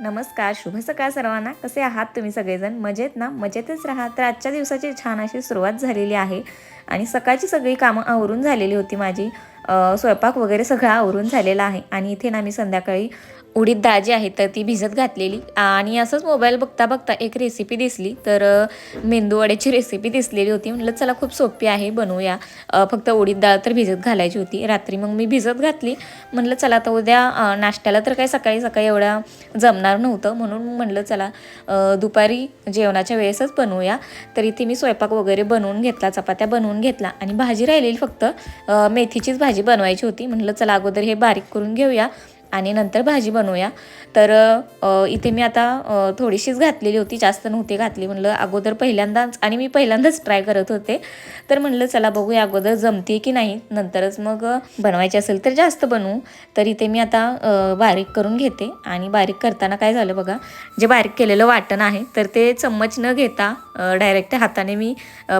नमस्कार शुभ सकाळ सर्वांना. कसे आहात तुम्ही सगळेजण? मजेत ना? मजेतच राहा. तर आजच्या दिवसाची छान अशी सुरुवात झालेली आहे आणि सकाळची सगळी कामं आवरून झालेली होती माझी. स्वयंपाक वगैरे सगळं आवरून झालेला आहे. आणि इथे ना मी संध्याकाळी उडीद डाळ जी आहे तर ती भिजत घातलेली. आणि असंच मोबाईल बघता बघता एक रेसिपी दिसली. तर मेंदूवड्याची रेसिपी दिसलेली होती. म्हटलं चला खूप सोपी आहे बनवूया. फक्त उडीद डाळ तर भिजत घालायची होती. रात्री मग मी भिजत घातली. म्हणलं चला आता उद्या नाश्त्याला तर काही सकाळी सकाळी एवढा जमणार नव्हतं. म्हणून म्हणलं चला दुपारी जेवणाच्या वेळेसच बनवूया. तर इथे मी स्वयंपाक वगैरे बनवून घेतला चपात्या बनवून घेतला आणि भाजी राहिलेली फक्त मेथीचीच भाजी बनवायची होती. म्हटलं चला अगोदर हे बारीक करून घेऊया. आणि नंतर भाजी बनवूया. तर इथे मी आता थोडीशीच घातलेली होती जास्त नव्हती घातली. म्हणलं अगोदर पहिल्यांदाच आणि मी पहिल्यांदाच ट्राय करत होते. तर म्हणलं चला बघूया अगोदर जमते की नाही. नंतरच मग बनवायची असेल तर जास्त बनवू. तर इथे मी आता बारीक करून घेते. आणि बारीक करताना काय झालं बघा जे बारीक केलेलं वाटण आहे तर ते चम्मच न घेता डायरेक्ट हाताने मी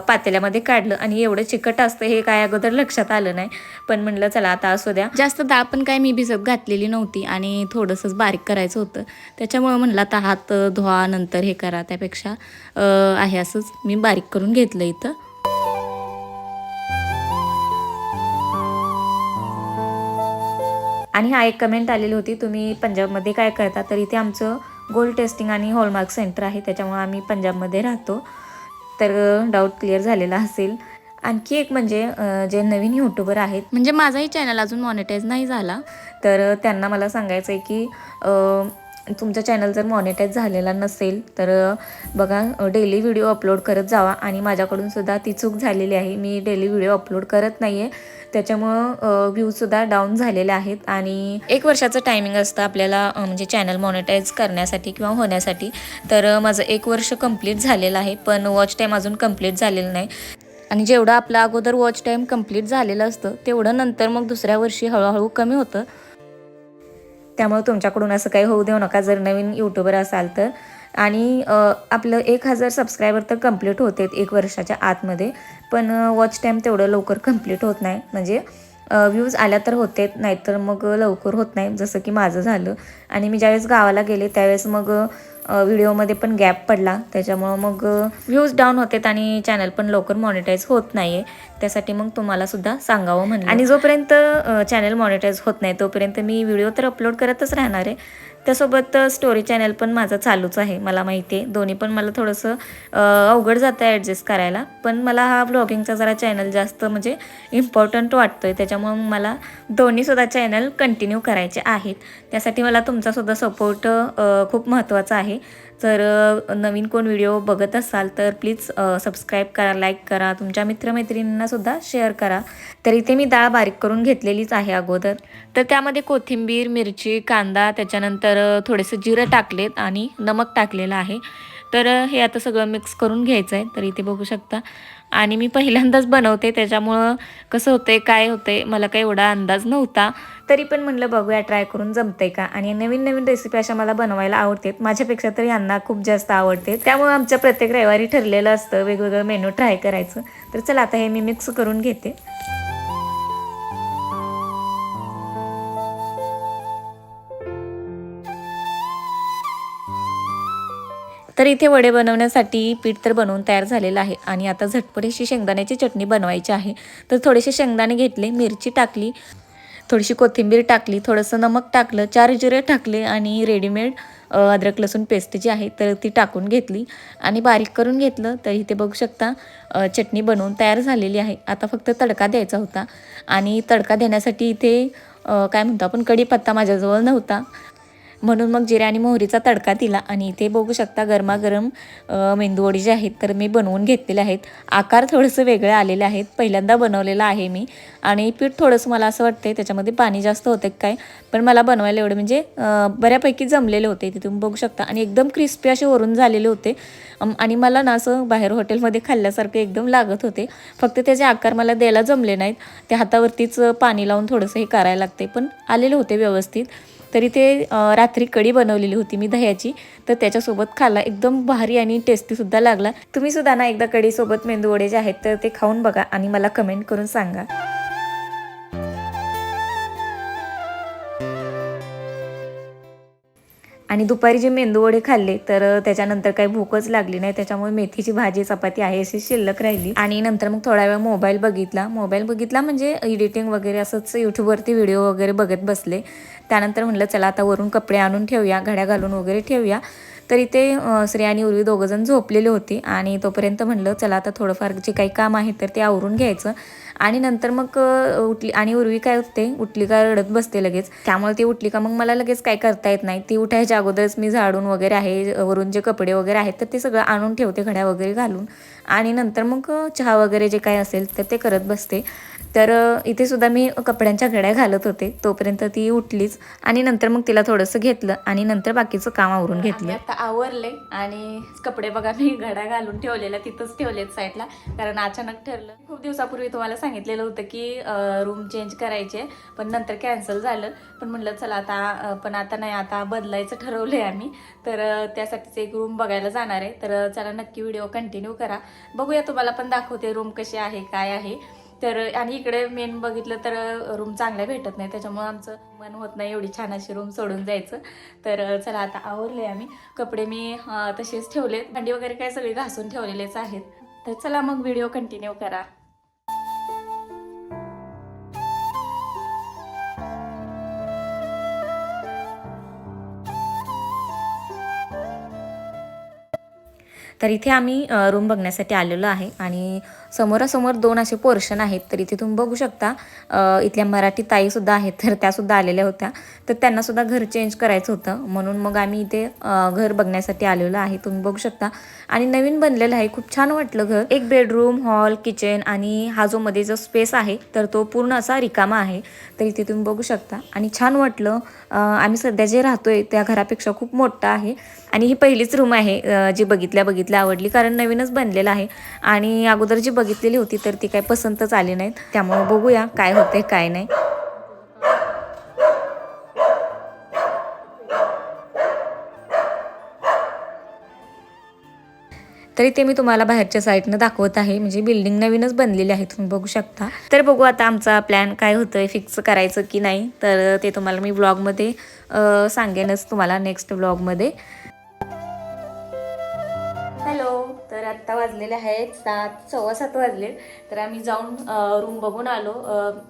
पातेल्यामध्ये काढलं. आणि एवढं चिकट असतं हे काय अगोदर लक्षात आलं नाही. पण म्हणलं चला आता असू द्या. जास्त डाळ पण काय मी भिजत घातलेली नव्हती नव्हती आणि थोडंसंच बारीक करायचं होतं. त्याच्यामुळं म्हणलं आता हात धुवा नंतर हे करा. त्यापेक्षा आहे असंच मी बारीक करून घेतलं इथं. आणि हा एक कमेंट आलेली होती तुम्ही पंजाबमध्ये काय करता? तर इथे आमचं गोल्ड टेस्टिंग आणि हॉलमार्क सेंटर आहे त्याच्यामुळे आम्ही पंजाबमध्ये राहतो. तर डाऊट क्लिअर झालेला असेल. आणखी एक म्हणजे जे नवीन यूट्यूबर आहेत. म्हणजे माझाही चॅनल अजून मॉनिटाईज नाही झाला. तर त्यांना मला सांगायचं आहे की तुमचा चॅनल जर मॉनिटाईज झालेला नसेल तर बघा डेली व्हिडिओ अपलोड करत जावा. आणि माझ्याकडून सुद्धा ती चूक झालेली आहे. मी डेली व्हिडिओ अपलोड करत नाही आहे त्याच्यामुळं व्ह्यूजसुद्धा डाऊन झालेले आहेत. आणि एक वर्षाचं टायमिंग असतं आपल्याला म्हणजे चॅनल मॉनिटाईज करण्यासाठी किंवा होण्यासाठी. तर माझं एक वर्ष कंप्लीट झालेलं आहे. पण वॉच टाईम अजून कंप्लीट झालेलं नाही. आणि जेवढं आपलं अगोदर वॉच टाईम कंप्लीट झालेलं असतं तेवढं नंतर मग दुसऱ्या वर्षी हळूहळू कमी होतं. त्यामुळे तुमच्याकडून असं काही होऊ देऊ नका जर नवीन यूट्यूबर असाल तर. आणि आपलं एक हजार सबस्क्रायबर तर कंप्लीट होते एक वर्षाच्या आतमध्ये पण वॉच टाईम तेवढं लवकर कंप्लीट होत नाही. म्हणजे व्ह्यूज आल्या तर होते नाहीतर मग लवकर होत नाही जसं की माझं झालं. आणि मी ज्यावेळेस गावाला गेले त्यावेळेस मग व्हिडिओमध्ये पण गॅप पडला. त्याच्यामुळं मग व्ह्यूज डाऊन होतात आणि चॅनल पण लवकर मॉनिटाईज होत नाही आहे त्यासाठी मग तुम्हाला सुद्धा सांगावं म्हणलं. आणि जोपर्यंत चॅनल मॉनिटाईज होत नाही तोपर्यंत मी व्हिडिओ तर अपलोड करतच राहणार आहे. त्यासोबत स्टोरी चॅनल पण माझं चालूच आहे मला माहिती आहे. दोन्ही पण मला थोडंसं अवघड जातं आहे ॲडजस्ट करायला. पण मला हा ब्लॉगिंगचा जरा चॅनल जास्त म्हणजे इम्पॉर्टंट वाटतो आहे त्याच्यामुळं मला दोन्हीसुद्धा चॅनल कंटिन्यू करायचे आहेत. त्यासाठी मला तुमचासुद्धा सपोर्ट खूप महत्त्वाचा आहे. तर नवीन कोण व्हिडिओ बघत असाल तर प्लीज सबस्क्राईब करा लाईक करा. तुमच्या मित्रमैत्रिणींनासुद्धा शेअर करा. तर इथे मी डाळ बारीक करून घेतलेलीच आहे अगोदर. तर त्यामध्ये कोथिंबीर मिरची कांदा त्याच्यानंतर थोडेसं थोडेसे जिरं टाकलेत आणि नमक टाकलेलं आहे. तर हे आता सगळं मिक्स करून घ्यायचं आहे तर इथे बघू शकता. आणि मी पहिल्यांदाच बनवते. त्याच्यामुळं कसं होतंय काय होतंय मला काही एवढा अंदाज नव्हता. तरी पण म्हणलं बघूया ट्राय करून जमते का? आणि नवीन नवीन रेसिपी अशा मला बनवायला आवडतात. माझ्यापेक्षा तरी यांना खूप जास्त आवडते. त्यामुळे आमच्या प्रत्येक रविवारी ठरलेलं असतं वेगवेगळं मेनू ट्राय करायचं. तर चला आता हे मी मिक्स करून घेते. तर इथे वडे बनवण्यासाठी पीठ तर बनवून तयार झालेलं आहे. आणि आता झटपटीशी शेंगदाण्याची चटणी बनवायची आहे. तर थोडेसे शेंगदाणे घेतले मिरची टाकली थोडीशी कोथिंबीर टाकली थोडंसं नमक टाकलं चार जिरे टाकले आणि रेडीमेड अद्रक लसूण पेस्ट जी आहे तर ती टाकून घेतली. आणि बारीक करून घेतलं तर इथे बघू शकता चटणी बनवून तयार झालेली आहे. आता फक्त तडका द्यायचा होता. आणि तडका देण्यासाठी इथे काय म्हणतो आपण कढीपत्ता माझ्याजवळ नव्हता. म्हणून मग जिरे आणि मोहरीचा तडका दिला आणि इथे बघू शकता गरमागरम मेंदूवडी जे आहेत तर मी बनवून घेतलेले आहेत. आकार थोडंसं वेगळे आलेले आहेत. पहिल्यांदा बनवलेलं आहे मी. आणि पीठ थोडंसं मला असं वाटतंय त्याच्यामध्ये पाणी जास्त होतं काय? पण मला बनवायला एवढं म्हणजे बऱ्यापैकी जमलेले होते. ते तुम्ही बघू शकता. आणि एकदम क्रिस्पी असे वरून झालेले होते. आणि मला ना असं बाहेर हॉटेलमध्ये खाल्ल्यासारखं एकदम लागत होते. फक्त त्याचे आकार मला द्यायला जमले नाहीत. ते हातावरतीच पाणी लावून थोडंसं हे करायला लागते. पण आलेले होते व्यवस्थित. तरी ते रात्री कढी बनवलेली होती मी दह्याची. तर त्याच्यासोबत खाल्ला. एकदम भारी आणि टेस्टीसुद्धा लागला. तुम्ही सुद्धा ना एकदा कढीसोबत मेंदू वडे जे आहेत तर ते खाऊन बघा आणि मला कमेंट करून सांगा. आणि दुपारी जे मेंदूवडे खाल्ले तर त्याच्यानंतर काही भूकच लागली नाही. त्याच्यामुळे मेथीची भाजी चपाती आहे अशी शिल्लक राहिली. आणि नंतर मग थोडा वेळ मोबाईल बघितला. मोबाईल बघितला म्हणजे एडिटिंग वगैरे असंच यूट्यूबवरती व्हिडिओ वगैरे बघत बसले. त्यानंतर म्हटलं चला आता वरून कपडे आणून ठेवूया घड्या घालून वगैरे ठेवूया. तर इथे अं, श्री आणि उर्वी दोघंजण झोपलेले होते आणि तोपर्यंत म्हणलं चला आता थोडंफार जे काही काम आहे तर ते आवरून घ्यायचं. आणि नंतर मग उठली आणि उर्वी काय होते उठली का रडत बसते लगेच. त्यामुळे ती उठली का मग मला लगेच काय करता येत नाही. ती उठायच्या अगोदरच मी झाडून वगैरे आहे वरून जे कपडे वगैरे आहेत तर ते सगळं आणून ठेवते घड्या वगैरे घालून. आणि नंतर मग चहा वगैरे जे काय असेल तर ते करत बसते. तर इथे सुद्धा मी कपड्यांच्या घड्या घालत होते. तोपर्यंत ती उठलीच आणि नंतर मग तिला थोडंसं घेतलं आणि नंतर बाकीचं काम आवरून घेतलं. आता आवरले आणि कपडे बघा मी घड्या घालून ठेवलेल्या तिथंच ठेवलेत साईडला. कारण अचानक ठरलं. खूप दिवसापूर्वी तुम्हाला सांगितलेलं होतं की रूम चेंज करायचे पण नंतर कॅन्सल झालं. पण म्हटलं चला आता पण आता नाही आता बदलायचं ठरवलंय आम्ही. तर त्यासाठीच एक रूम बघायला जाणार आहे. तर चला नक्की व्हिडिओ कंटिन्यू करा. बघूया तुम्हाला पण दाखवते रूम कशी आहे काय आहे. तर आणि इकडे मेन बघितलं तर रूम चांगल्या भेटत नाही. त्याच्यामुळं आमचं मन होत नाही एवढी छान अशी रूम सोडून जायचं. तर चला आता आवरले आम्ही. कपडे मी तसेच ठेवले भांडी वगैरे काय सगळे घासून ठेवलेलेच आहेत. तर चला मग व्हिडिओ कंटिन्यू करा. तर इथे आम्ही रूम बघण्यासाठी आलेलो आहे आणि समोरासमोर दोन असे पोर्शन आहेत. तर इथे तुम्ही बघू शकता इथल्या मराठी ताईसुद्धा आहेत. तर त्यासुद्धा आलेल्या होत्या. तर त्यांनासुद्धा घर चेंज करायचं होतं. म्हणून मग आम्ही इथे घर बघण्यासाठी आलेलो आहे. तुम्ही बघू शकता. आणि नवीन बनलेलं आहे. खूप छान वाटलं घर. एक बेडरूम हॉल किचन आणि हा जो मध्ये जो स्पेस आहे तर तो पूर्ण असा रिकामा आहे. तर इथे तुम्ही बघू शकता. आणि छान वाटलं. आम्ही सध्या जे राहतो आहे त्या घरापेक्षा खूप मोठं आहे. आणि ही पहिलीच रूम आहे जी बघितल्या बघितल्या आवडली कारण नवीनच बनलेलं आहे. आणि अगोदर जी बघितलेली होती तर ती काही पसंतच आली नाहीत. त्यामुळे बघूया काय होते काय नाही. तरी ते मी तुम्हाला बाहेरच्या साईडनं दाखवत आहे. म्हणजे बिल्डिंग नवीनच बनलेली आहे तुम्ही बघू शकता. तर बघू आता आमचा प्लॅन काय होतोय फिक्स करायचं की नाही. तर ते तुम्हाला मी ब्लॉगमध्ये सांगेनच तुम्हाला नेक्स्ट ब्लॉगमध्ये हॅलो तर आत्ता वाजलेले आहेत सात सव्वा सात वाजले. तर आम्ही जाऊन रूम बघून आलो.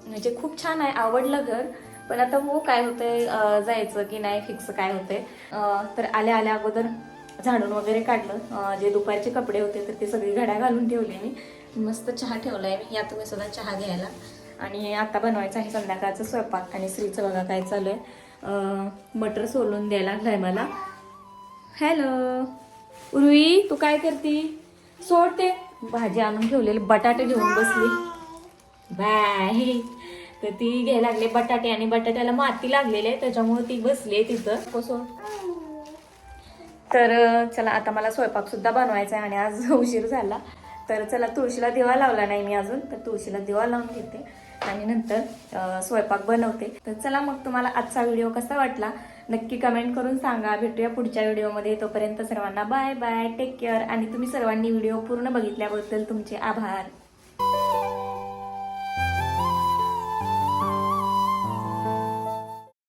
म्हणजे खूप छान आहे आवडलं घर. पण आता हो काय होतंय जायचं की नाही फिक्स काय होतंय. तर आल्या आल्या अगोदर झाडून वगैरे काढलं. जे दुपारचे कपडे होते तर ते सगळी घड्या घालून ठेवले मी. मस्त चहा ठेवलाय मी. या तुम्ही सुद्धा चहा घ्यायला. आणि आता बनवायचं आहे संध्याकाळचं स्वयंपाक आणि स्त्रीचं बघा काय चालू आहे. मटर सोलून द्यायला लागलाय मला. हॅलो. उर्वी तू काय करती? सोडते भाजी आणून ठेवलेली. बटाटे घेऊन बसली. बाय तर ती घ्यायला लागले बटाटे आणि बटाट्याला माती लागलेली आहे त्याच्यामुळे ती बसली आहे तिथं. कसं तर चला आता मला स्वयंपाकसुद्धा बनवायचा आहे आणि आज उशीर झाला. तर चला तुळशीला दिवा लावला नाही मी अजून तर तुळशीला दिवा लावून घेते आणि नंतर स्वयंपाक बनवते. तर चला मग तुम्हाला आजचा व्हिडिओ कसा वाटला? नक्की कमेंट करून सांगा. भेटूया पुढच्या व्हिडिओमध्ये. तोपर्यंत सर्वांना बाय बाय टेक केअर आणि तुम्ही सर्वांनी व्हिडिओ पूर्ण बघितल्याबद्दल तुमचे आभार.